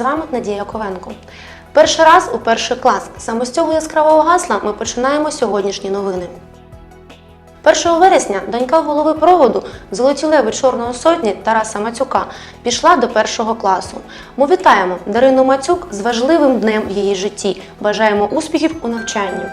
З вами Надія Ковенко. Перший раз у перший клас. Саме з цього яскравого гасла ми починаємо сьогоднішні новини. 1 вересня донька голови проводу Золоті леви Чорної сотні Тараса Мацюка пішла до першого класу. Ми вітаємо Дарину Мацюк з важливим днем в її житті. Бажаємо успіхів у навчанні.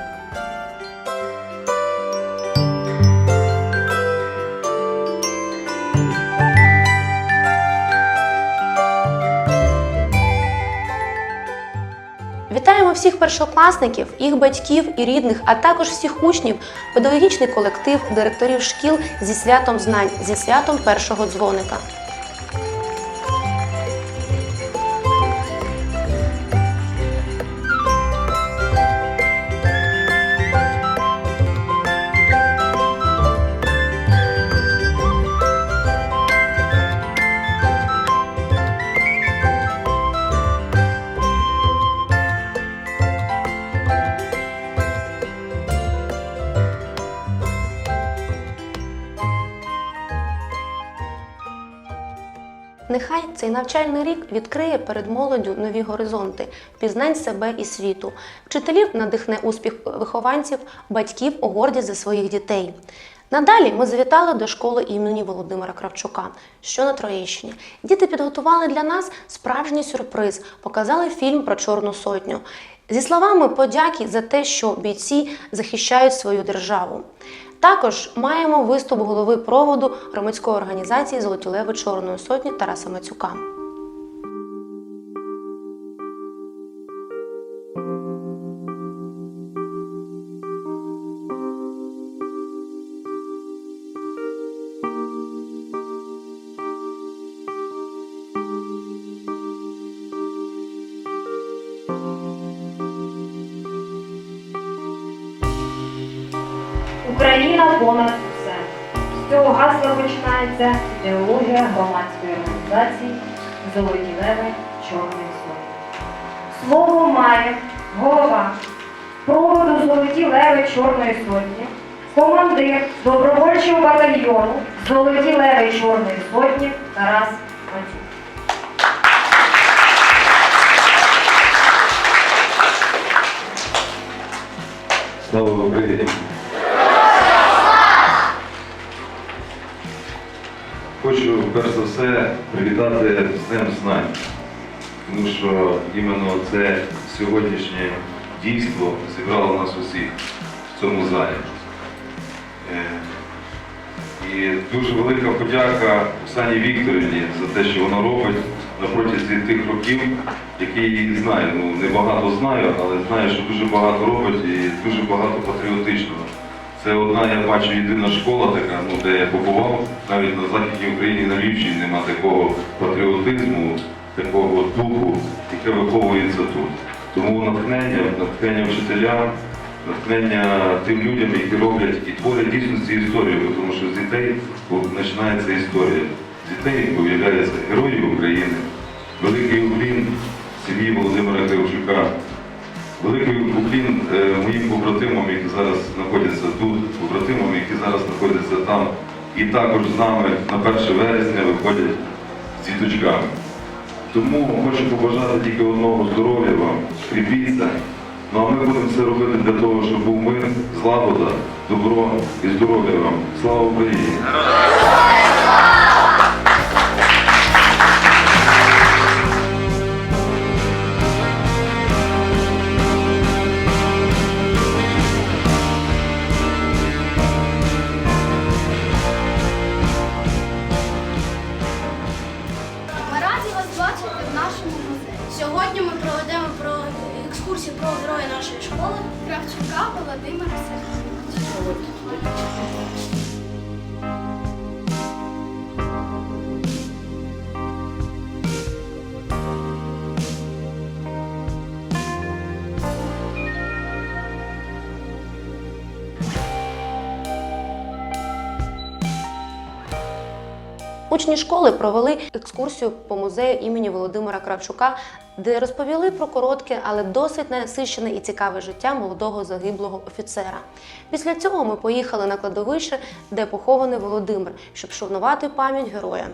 Вітаємо всіх першокласників, їх батьків і рідних, а також всіх учнів, педагогічний колектив, директорів шкіл зі святом знань, зі святом першого дзвоника. Нехай цей навчальний рік відкриє перед молоддю нові горизонти, пізнань себе і світу. Вчителів надихне успіх вихованців, батьків у гордість за своїх дітей. Надалі ми завітали до школи імені Володимира Кравчука, що на Троєщині. Діти підготували для нас справжній сюрприз, показали фільм про Чорну сотню. Зі словами подяки за те, що бійці захищають свою державу. Також маємо виступ голови проводу громадської організації Золотілеви Чорної сотні Тараса Мацюка. Україна понад усе. З цього гасла починається ідеологія громадської організації Золоті леви Чорної Сотні. Слово має голова проводу Золоті леви Чорної Сотні, командир добровольчого батальйону Золоті леви Чорної Сотні Тарас Мацюк. Слава Україні! Хочу перш за все привітати з Днем знань, тому що іменно це сьогоднішнє дійство зібрало нас усіх в цьому залі. Е, І дуже велика подяка Оксані Вікторівні за те, що вона робить на протязі тих років, які її знаю. Ну, не багато знаю, але знаю, що дуже багато робить і дуже багато патріотичного. Це одна, я бачу, єдина школа така, ну, де я побував, навіть на Західній Україні, на Львівщині нема такого патріотизму, такого духу, яке виховується тут. Тому натхнення, натхнення вчителям, натхнення тим людям, які роблять і творять дійсно ці історії, тому що з дітей починається історія. З дітей появляються герої України, великий уклін сім'ї Володимира Кривчука, великий уклін е, моїм побратимам, які зараз знаходяться тут, побратимам, які зараз знаходяться там, і також з нами на 1 вересня виходять з діточками. Тому хочу побажати тільки одного здоров'я вам, кріпіться. Ну а ми будемо це робити для того, щоб був мир, злагода, добро і здоров'я вам. Слава Україні! Сьогодні ми проведемо про екскурсію про героя нашої школи Кравчука Володимира Сергійовича. Учні школи провели екскурсію по музею імені Володимира Кравчука, де розповіли про коротке, але досить насищене і цікаве життя молодого загиблого офіцера. Після цього ми поїхали на кладовище, де похований Володимир, щоб шанувати пам'ять героя.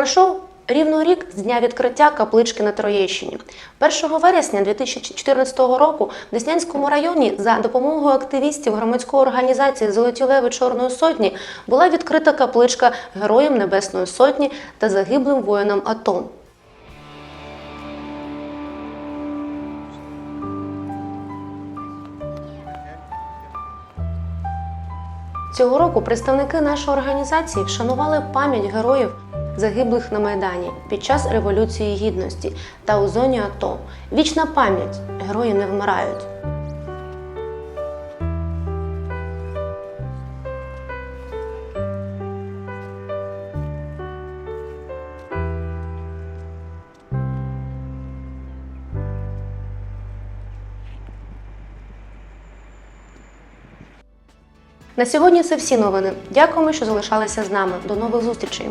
Пройшов рівно рік з дня відкриття каплички на Троєщині. 1 вересня 2014 року в Деснянському районі за допомогою активістів громадської організації Золоті леви Чорної Сотні була відкрита капличка Героям Небесної Сотні та загиблим воїнам АТО. Цього року представники нашої організації вшанували пам'ять героїв, загиблих на Майдані під час Революції Гідності та у зоні АТО. Вічна пам'ять герої не вмирають. На сьогодні це всі новини. Дякуємо, що залишалися з нами. До нових зустрічей.